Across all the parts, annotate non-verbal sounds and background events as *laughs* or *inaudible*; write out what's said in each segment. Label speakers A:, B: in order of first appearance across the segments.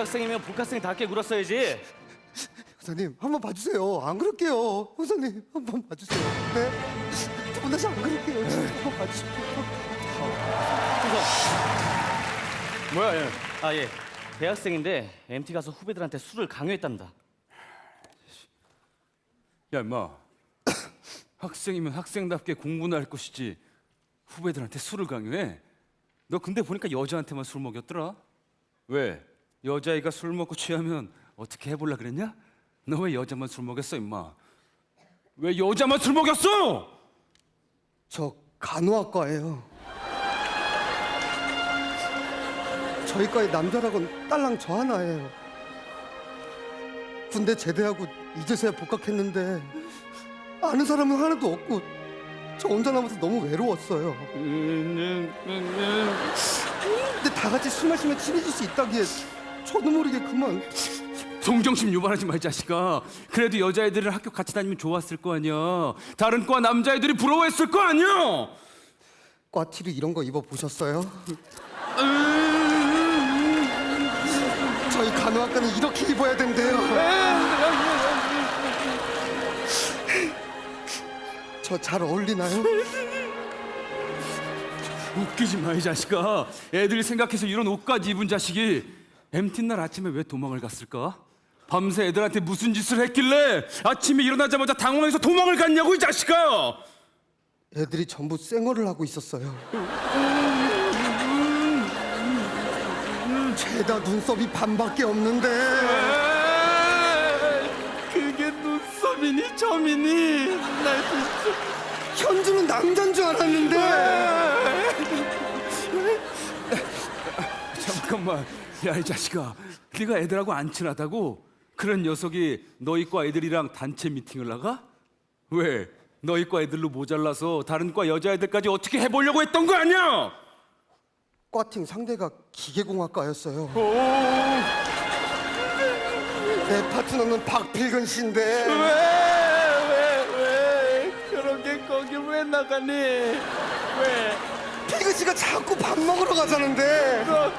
A: 복학생이면 복학생답게 굴었어야지.
B: 형사님 한 번 봐주세요. 안 그럴게요. 형사님 한 번 봐주세요. 네? 두번 다시 안 그럴게요. 진짜 한번 봐주십시오.
A: 뭐야 얘? 아 예. 대학생인데 MT 가서 후배들한테 술을 강요했답니다.
C: 야 임마 *coughs* 학생이면 학생답게 공부나 할 것이지 후배들한테 술을 강요해 너 근데 보니까 여자한테만 술 먹였더라 왜 여자애가 술 먹고 취하면 어떻게 해볼라 그랬냐 너 왜 여자만 술 먹였어 임마 왜 여자만 술 먹였어
B: 저 간호학과예요. 저희 과에 남자라곤 딸랑 저 하나예요. 군대 제대하고 이제서야 복학했는데 아는 사람은 하나도 없고 저 혼자 남아서 너무 외로웠어요. 근데 다 같이 술 마시면 친해질 수 있다기에 저도 모르게 그만
C: 동정심 유발하지 마이 자식아 그래도 여자애들이랑 학교 같이 다니면 좋았을 거 아니야 다른 과 남자애들이 부러워했을 거 아니야
B: 과티를 이런 거 입어 보셨어요? 저희 간호학과는 이렇게 입어야 된대요. 저 잘 어울리나요?
C: 웃기지 마 이 자식아 애들이 생각해서 이런 옷까지 입은 자식이 MT 날 아침에 왜 도망을 갔을까? 밤새 애들한테 무슨 짓을 했길래 아침에 일어나자마자 당황해서 도망을 갔냐고 이 자식아!
B: 애들이 전부 쌩얼을 하고 있었어요. 죄다 눈썹이 반밖에 없는데.
C: 그게 눈썹이니 점이니? 날
B: 현주는 남잔 줄 알았는데.
C: 잠깐만 야 이 자식아 네가 애들하고 안 친하다고? 그런 녀석이 너희 과 애들이랑 단체 미팅을 나가? 왜? 너희 과 애들로 모자라서 다른 과 여자애들까지 어떻게 해보려고 했던 거 아니야?
B: 과팅 상대가 기계공학과였어요. 내 파트너는 박필근 씨인데
A: 왜 왜 왜 그렇게 거기 왜 나가니? 왜?
B: 필근 씨가 자꾸 밥 먹으러 가자는데
A: 너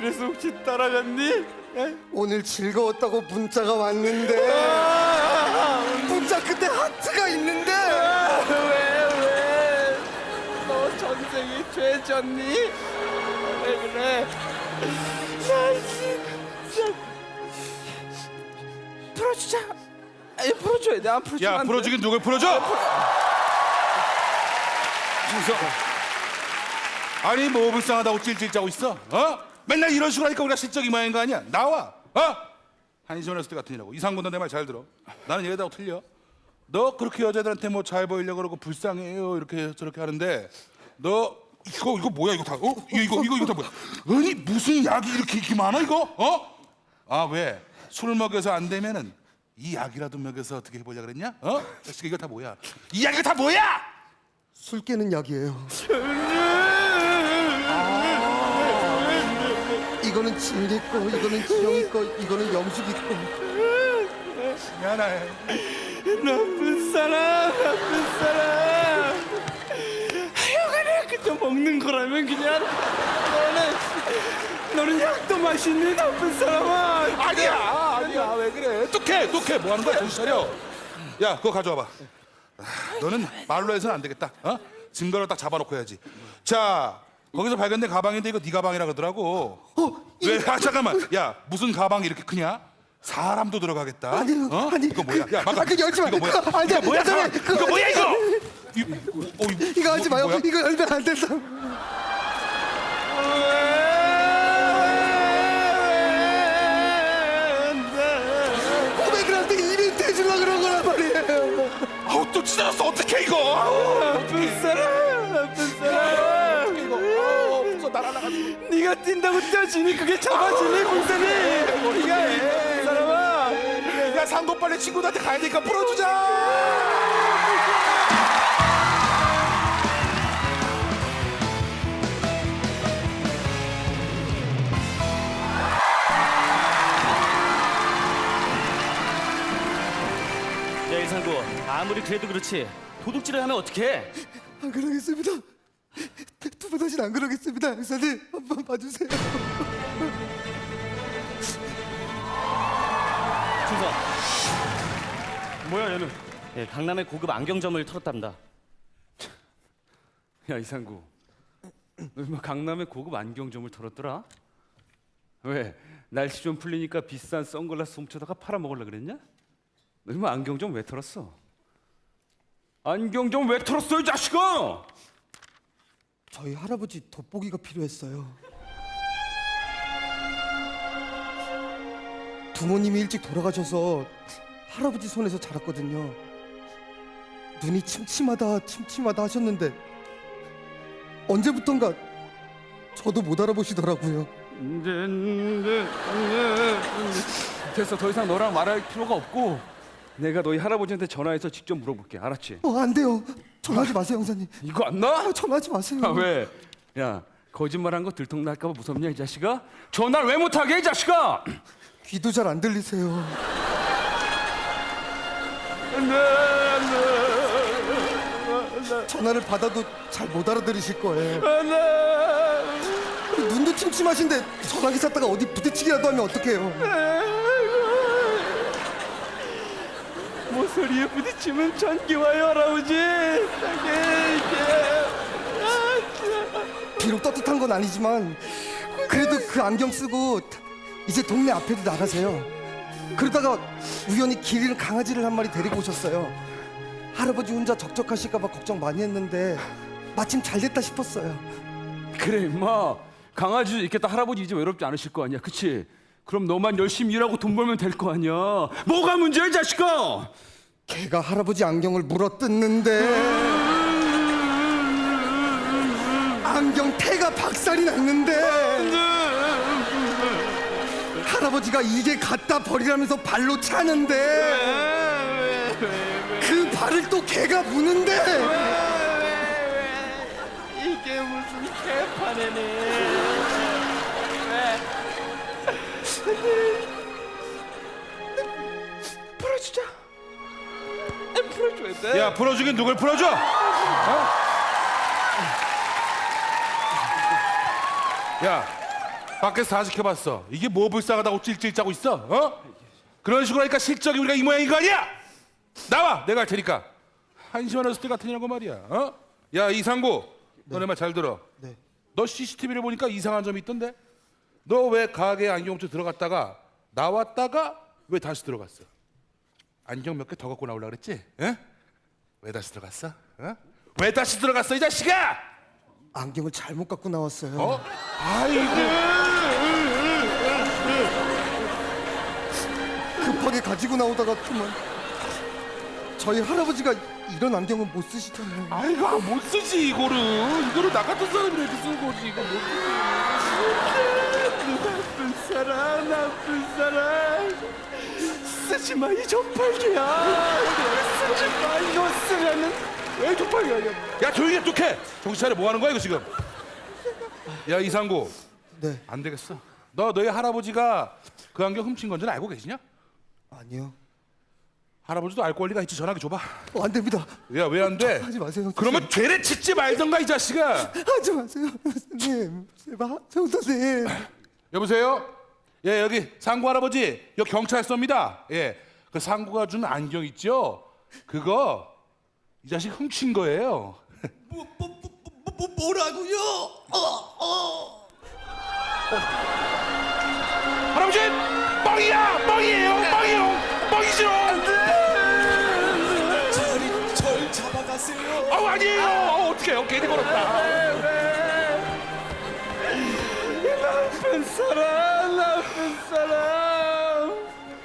A: 그래서 혹시 따라갔니? 에?
B: 오늘 즐거웠다고 문자가 왔는데
A: 아,
B: 문자 끝에 하트가 있는데
A: 왜 왜? 너 전생이 죄졌니? 왜 그래? 야 진짜 풀어주자. 아니 풀어줘야 돼. 안 풀어주면
D: 야
A: 안 돼.
D: 풀어주긴 누굴 풀어줘? 무서 아니 뭐 불쌍하다고 찔찔 짜고 있어? 어? 맨날 이런 식으로 하니까 우리가 실적 이마인 거 아니야? 나와! 어? 한시원 했을 때 같은 이라고 이상군도 내 말 잘 들어 나는 얘다고 틀려 너 그렇게 여자들한테 뭐 잘 보이려고 그러고 불쌍해요 이렇게 저렇게 하는데 너 이거 이거 뭐야 이거 다 어? 이거 이거 이거, 이거 다 뭐야 아니 무슨 약이 이렇게 이렇게 많아 이거? 어? 아 왜? 술 먹여서 안 되면은 이 약이라도 먹여서 어떻게 해보려 그랬냐? 어? 자식 이거 다 뭐야? 이 약이 다 뭐야?
B: 술 깨는 약이에요. 이거는 진리 거, 이거는 지영이 거, 이거는 영숙이 거.
D: 미안해.
A: 나쁜 사람, 나쁜 사람. 하여간에 그저 먹는 거라면 그냥 너는 너는 약도 맛있는 나쁜 사람아.
D: 아니야, 아니야. 왜 그래? 뚝해, 뚝해. 뭐 하는 거야? 정신 차려. 야, 그거 가져와봐. 아, 너는 말로 해서는 안 되겠다. 어? 증거를 딱 잡아놓고 해야지. 자, 거기서 발견된 가방인데 이거 네 가방이라 그러더라고.
B: 어, 이-
D: 왜? 아 잠깐만. 야, 무슨 가방이 이렇게 크냐? 사람도 들어가겠다.
B: 아니요,
D: 어?
B: 아니,
D: 이거 뭐야?
B: 그-
D: 야, 막아.
B: 아, 그 열지 마.
D: 이거 뭐야?
B: 그거 안 돼.
D: 이거 뭐야?
B: 마.
D: 가방.
B: 그거
D: 이거 뭐야 이거?
B: 마.
D: 이거, 어, 이거,
B: 이거 하지 마요.
D: 뭐야?
B: 이거 열면 안 된다. 후배들한테 이벤트 해주려고 그런 거란 말이에요.
D: 아우 또 찢어졌어. 어떡해 이거? 아우,
A: 사
D: 날아나가지고.
A: 네가 뛴다고 뛰어지니 그게 잡아지니 공산이. 네가 해, 나쁜 사람아.
D: 야 상도 빨리 친구들한테 가야 되니까 풀어주자.
A: 야 이상구, 아무리 그래도 그렇지 도둑질을 하면 어떡해?
B: 안 그러겠습니다. 두번 다시는 안 그러겠습니다. 형사님 한번 봐주세요.
A: 충성. 뭐야 얘는? 예, 강남의 고급 안경점을 털었답니다.
C: 야 이상구, 너 임마 강남에 고급 안경점을 털었더라? 왜 날씨 좀 풀리니까 비싼 선글라스 훔쳐다가 팔아 먹으려 그랬냐? 너 임마 안경점 왜 털었어? 안경점 왜 털었어 이 자식아?
B: 저희 할아버지 돋보기가 필요했어요. 부모님이 일찍 돌아가셔서 할아버지 손에서 자랐거든요. 눈이 침침하다 침침하다 하셨는데 언제부턴가 저도 못 알아보시더라고요. *laughs*
C: 됐어 더 이상 너랑 말할 필요가 없고 내가 너희 할아버지한테 전화해서 직접 물어볼게 알았지?
B: 어, 안 돼요. 전화하지 마세요, 형사님.
C: 이거 안 나?
B: 아, 전화하지 마세요.
C: 아 왜? 야 거짓말한 거 들통날까 봐 무섭냐 이 자식아? 전화를 왜 못하게 이 자식아?
B: 귀도 잘 안 들리세요. 전화를 받아도 잘 못 알아들으실 거예요. 눈도 침침하신데 전화기 샀다가 어디 부딪히기라도 하면 어떡해요?
A: 모서리에 부딪히면 전기 와요 할아버지.
B: 비록 떳떳한 건 아니지만 그래도 그 안경 쓰고 이제 동네 앞에도 나가세요. 그러다가 우연히 길 잃은 강아지를 한 마리 데리고 오셨어요. 할아버지 혼자 적적하실까봐 걱정 많이 했는데 마침 잘 됐다 싶었어요.
C: 그래 임마 강아지도 있겠다 할아버지 이제 외롭지 않으실 거 아니야 그치? 그럼 너만 열심히 일하고 돈 벌면 될 거 아니야 뭐가 문제야 이 자식아
B: 걔가 할아버지 안경을 물어 뜯는데 안경 태가 박살이 났는데 할아버지가 이게 갖다 버리라면서 발로 차는데 그 발을 또 걔가 무는데
A: 이게 무슨 개판이네. 풀어주자. 풀어줘야 돼.
D: 야 풀어주긴 누굴 풀어줘? 어? 야 밖에서 다 지켜봤어. 이게 뭐 불쌍하다고 찔찔 짜고 있어? 어? 그런 식으로 하니까 실적이 우리가 이 모양인 거 아니야? 나와 내가 할 테니까. 한심한 어스들 같으냐고 말이야. 어? 야 이상구 너네 말 잘 들어.
B: 네.
D: 너 CCTV를 보니까 이상한 점이 있던데? 너 왜 가게 안경업체 들어갔다가 나왔다가 왜 다시 들어갔어? 안경 몇 개 더 갖고 나오려 그랬지? 에? 왜 다시 들어갔어? 어? 왜 다시 들어갔어 이 자식아?
B: 안경을 잘못 갖고 나왔어요.
D: 어? 아이고
B: 급하게 가지고 나오다가 그만 저희 할아버지가 이런 안경은 못 쓰시잖아요.
D: 아이고 아, 못 쓰지 이거를 이거를 나 같은 사람이 이렇게 쓰는 거지 이거 못
A: 나쁜 사람, 나쁜 사람. 쓰지 마, 이 전팔기야. 쓰지 마, 이거 쓰면은 왜 전팔기야? 이거.
D: 야 조용히 해 뚝해 정신 차려 뭐 하는 거야 이거 지금 야 이상구
B: 네,
D: 안 되겠어 너 너희 할아버지가 그 안경 훔친 건지는 알고 계시냐?
B: 아니요.
D: 할아버지도 알 권리가 있지 전화기 줘봐
B: 어, 안 됩니다.
D: 야 왜 안 돼?
B: 하지 마세요.
D: 그러면 죄를 짓지 말던가 이 자식아
B: 하지 마세요, 선생님. 제발, 형사님.
D: 여보세요? 예 여기 상구 할아버지 여기 경찰서입니다. 예그 상구가 준 안경 있죠? 그거 이 자식 훔친 거예요.
E: 뭐, 뭐, 뭐, 뭐, 뭐라고요? 어, 어.
D: 할아버지 뻥이야 뻥이에요 뻥이요 뻥이죠. 어 아니에요. 어, 어떡해요 괜히 걸었다.
A: 나쁜 사람, 나쁜 사람.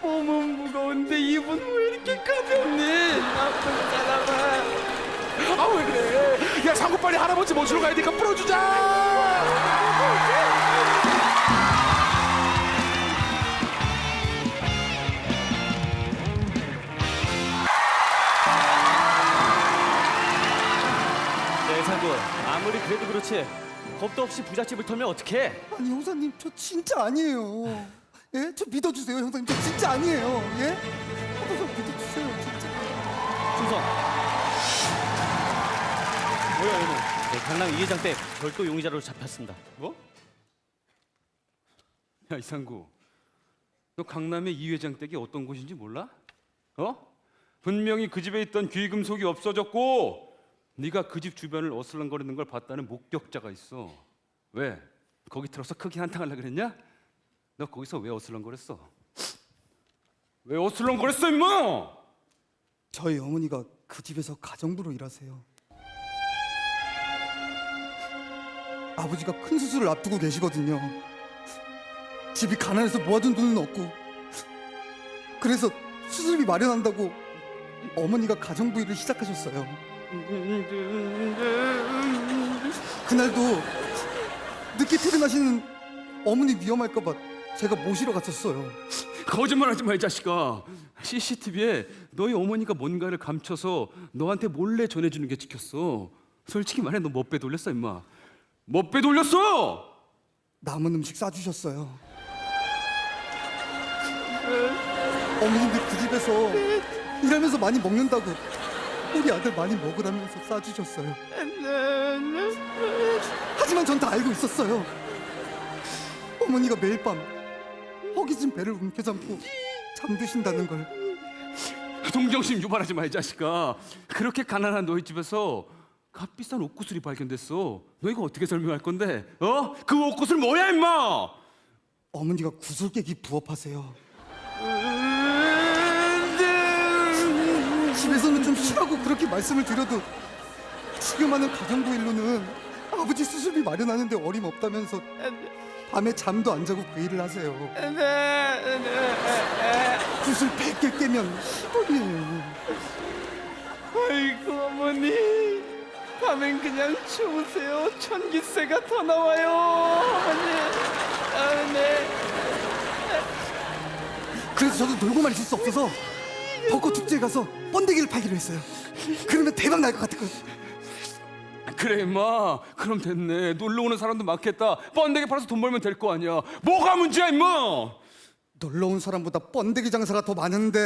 A: 몸은 무거운데 입은 왜 이렇게 가볍니? 나쁜 사람아.
D: 아 왜 그래? 야 상구 빨리 할아버지 모시러 가야 되니까 풀어주자.
A: 네, 상구. 아무리 그래도 그렇지. 겁도 없이 부잣집을 털면 어떡해?
B: 아니, 형사님, 저 진짜 아니에요. 예? 저 믿어주세요, 형사님. 저 진짜 아니에요. 예? 저 믿어주세요, 진짜.
A: 충성. 뭐야 얘는? 네, 강남 이 회장 때 별도 용의자로 잡혔습니다. 뭐?
C: 야 이상구 너 강남의 이 회장 댁이 어떤 곳인지 몰라? 어? 분명히 그 집에 있던 귀금속이 없어졌고 네가 그 집 주변을 어슬렁거리는 걸 봤다는 목격자가 있어. 왜? 거기 들어서 크게 한탕하려 그랬냐? 너 거기서 왜 어슬렁거렸어? 왜 어슬렁거렸어 임마?
B: 저희 어머니가 그 집에서 가정부로 일하세요. 아버지가 큰 수술을 앞두고 계시거든요. 집이 가난해서 모아둔 돈은 없고 그래서 수술비 마련한다고 어머니가 가정부 일을 시작하셨어요. 그날도 늦게 퇴근하시는 어머니 위험할까봐 제가 모시러 갔었어요.
C: 거짓말하지 마 이 자식아. CCTV에 너희 어머니가 뭔가를 감춰서 너한테 몰래 전해주는 게 찍혔어. 솔직히 말해 너 못 빼돌렸어 임마. 못 빼돌렸어.
B: 남은 음식 싸주셨어요. 어머님들 그 집에서 일하면서 많이 먹는다고 우리 아들 많이 먹으라면서 싸주셨어요. 하지만 전 다 알고 있었어요. 어머니가 매일 밤 허기진 배를 움켜잡고 잠드신다는 걸.
C: 동정심 유발하지 마 이 자식아. 그렇게 가난한 너희 집에서 값비싼 옷구슬이 발견됐어. 너 이거 어떻게 설명할 건데? 어? 그 옷구슬 뭐야 임마?
B: 어머니가 구슬깨기 부업하세요. 집에서는 좀 쉬라고 그렇게 말씀을 드려도 지금 하는 가정부 일로는 아버지 수술비 마련하는데 어림없다면서 밤에 잠도 안 자고 그 일을 하세요. 구슬 100개 깨면 10원이에요.
A: 아이고 어머니 밤엔 그냥 주무세요 전기세가 더 나와요 어머니 아, 네.
B: 그래서 저도 놀고만 있을 수 없어서 벚꽃 축제에 가서 번데기를 팔기로 했어요. 그러면 대박 날 것 같았거든요.
C: 그래 임마. 그럼 됐네. 놀러 오는 사람도 많겠다. 번데기 팔아서 돈 벌면 될 거 아니야. 뭐가 문제야 임마?
B: 놀러 온 사람보다 번데기 장사가 더 많은데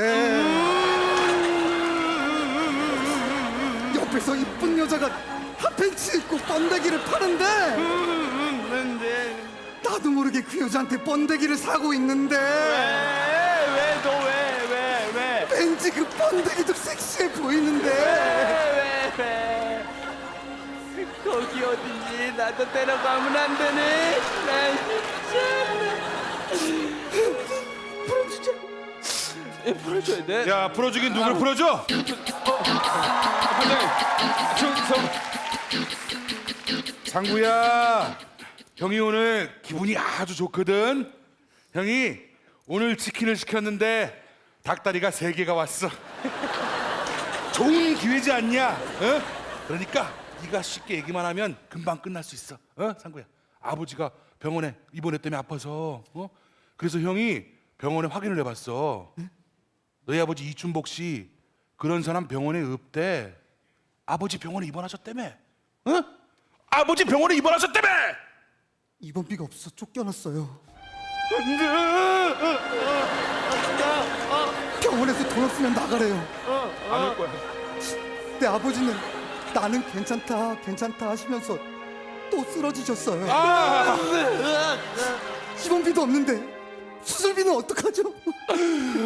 B: 옆에서 이쁜 여자가 핫팬츠 입고 번데기를 파는데
A: 근데
B: 나도 모르게 그 여자한테 번데기를 사고 있는데
A: 왜 왜 너왜왜왜
B: 왠지 그 번데기도 섹시해 보이는데
A: 왜, 왜? 거기 어디니? 나도 데려가면 안 되니? 나 진짜 풀어주자. 예, 풀어줘야 돼.
D: 야 풀어주긴 누굴 풀어줘?
C: 반장님,
D: 상구야 형이 오늘 기분이 아주 좋거든 형이 오늘 치킨을 시켰는데 닭다리가 세 개가 왔어 좋은 기회지 않냐 어? 그러니까 네가 쉽게 얘기만 하면 금방 끝날 수 있어 어 상구야 아버지가 병원에 입원했다며 아파서 어? 그래서 형이 병원에 확인을 해봤어 너희 아버지 이춘복 씨 그런 사람 병원에 없대 아버지 병원에 입원하셨다며 어? 아버지 병원에 입원하셨다며
B: 입원비가 없어서 쫓겨났어요 병원에서 돈 없으면 나가래요.
D: 안 올 거야.
B: 내 아버지는 나는 괜찮다 괜찮다 하시면서 또 쓰러지셨어요.
D: 아!
B: 입원비도 없는데 수술비는 어떡하죠?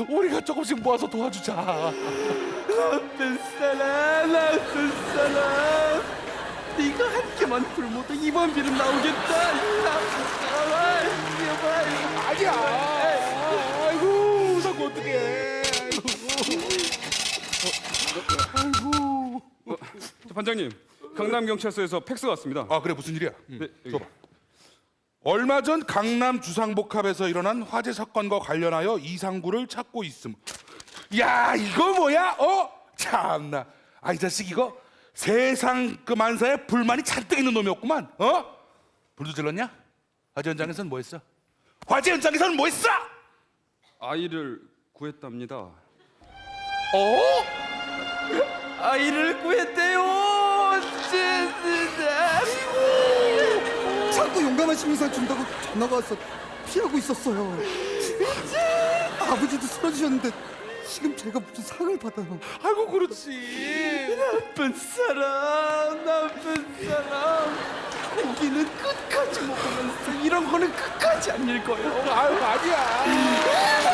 D: 우리가 조금씩 모아서 도와주자.
A: 나쁜 사람, 나쁜 사람. 네가 한 개만 굶어도 입원비는 나오겠다. 나쁜 사람아, 여봐,
D: 아니야. 아이고 상구 어떡해
C: 저 반장님, 강남 경찰서에서 팩스 왔습니다.
D: 아 그래 무슨 일이야
C: 네, 여기.
D: 줘봐 얼마 전 강남 주상복합에서 일어난 화재 사건과 관련하여 이상구를 찾고 있음. 야 이거 뭐야? 어? 참나. 아 이 자식 이거 세상 그 만사에 불만이 잔뜩 있는 놈이었구만. 어? 불도 질렀냐? 화재 현장에서는 뭐 했어? 화재 현장에서는 뭐 했어?
C: 아이를 구했답니다.
D: 어?
A: 아이를 구했대요.
B: 자꾸 용감한 시민상 준다고 전화가 와서 피하고 있었어요 아버지도 쓰러지셨는데 지금 제가 무슨 상을 받아요
D: 아이고 그렇지.
A: 나쁜 사람, 나쁜 사람. 고기는 끝까지 먹으면서 이런 거는 끝까지 안 읽어요.
D: 아유 아니야.